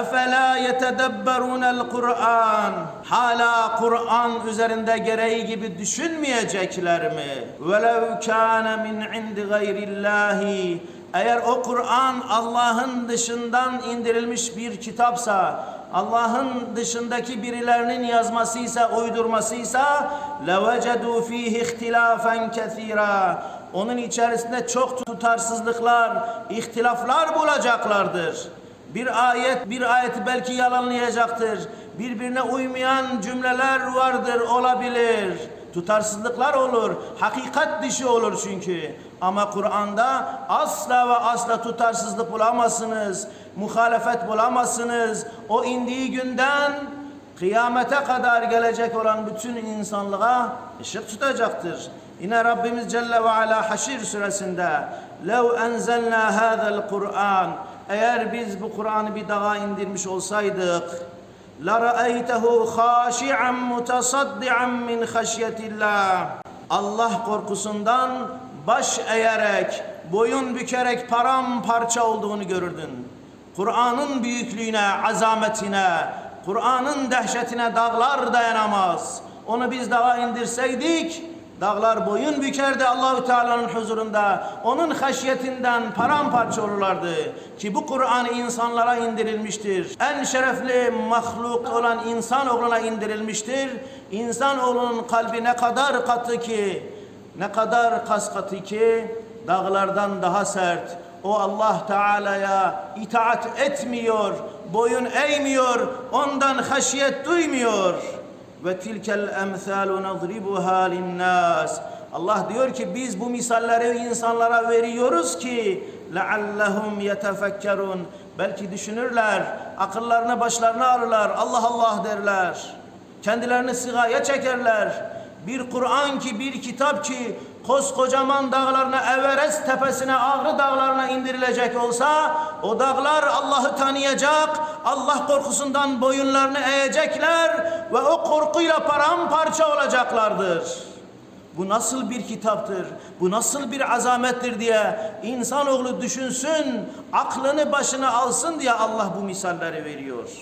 Efela yetedebberun el Kur'an. Hala Kur'an üzerinde gereği gibi düşünmeyecekler mi? Velev kana min indi gayrillahi. Eğer o Kur'an Allah'ın dışından indirilmiş bir kitapsa, Allah'ın dışındaki birilerinin yazmasıysa, uydurmasıysa levecedu fihi ihtilafen kesira. Onun içerisinde çok tutarsızlıklar, ihtilaflar bulacaklardır. Bir ayet, bir ayeti belki yalanlayacaktır. Birbirine uymayan cümleler vardır, olabilir. Tutarsızlıklar olur. Hakikat dışı olur çünkü. Ama Kur'an'da asla ve asla tutarsızlık bulamazsınız. Muhalefet bulamazsınız. O indiği günden kıyamete kadar gelecek olan bütün insanlığa ışık tutacaktır. Yine Rabbimiz Celle ve Ala Haşir suresinde لَوْ اَنْزَلْنَا هَذَا الْقُرْآنِ Eğer biz bu Kur'an'ı bir dağa indirmiş olsaydık لَرَأَيْتَهُ خَاشِعًا مُتَصَدِّعًا مِنْ خَشْيَةِ اللّٰهِ Allah korkusundan baş eğerek, boyun bükerek paramparça olduğunu görürdün. Kur'an'ın büyüklüğüne, azametine, Kur'an'ın dehşetine dağlar dayanamaz. Onu biz dağa indirseydik, dağlar boyun bükerdi Allahü Teala'nın huzurunda. Onun haşyetinden paramparça olurlardı. Ki bu Kur'an insanlara indirilmiştir. En şerefli mahluk olan insan oğluna indirilmiştir. İnsan oğlunun kalbi ne kadar katı ki, ne kadar kas katı ki, dağlardan daha sert. O Allah Teala'ya itaat etmiyor, boyun eğmiyor, ondan haşiyet duymuyor. Ve tilkel emsalu nadribuha linnas. Allah diyor ki biz bu misalleri insanlara veriyoruz ki leallehum yetefekkerun. Belki düşünürler, akıllarını başlarına alırlar, Allah Allah derler. Kendilerini sigaya çekerler. Bir Kur'an ki, bir kitap ki koskocaman dağlarına, Everest tepesine, Ağrı dağlarına indirilecek olsa o dağlar Allah'ı tanıyacak, Allah korkusundan boyunlarını eğecekler ve o korkuyla paramparça olacaklardır. Bu nasıl bir kitaptır, bu nasıl bir azamettir diye insanoğlu düşünsün, aklını başına alsın diye Allah bu misalleri veriyor.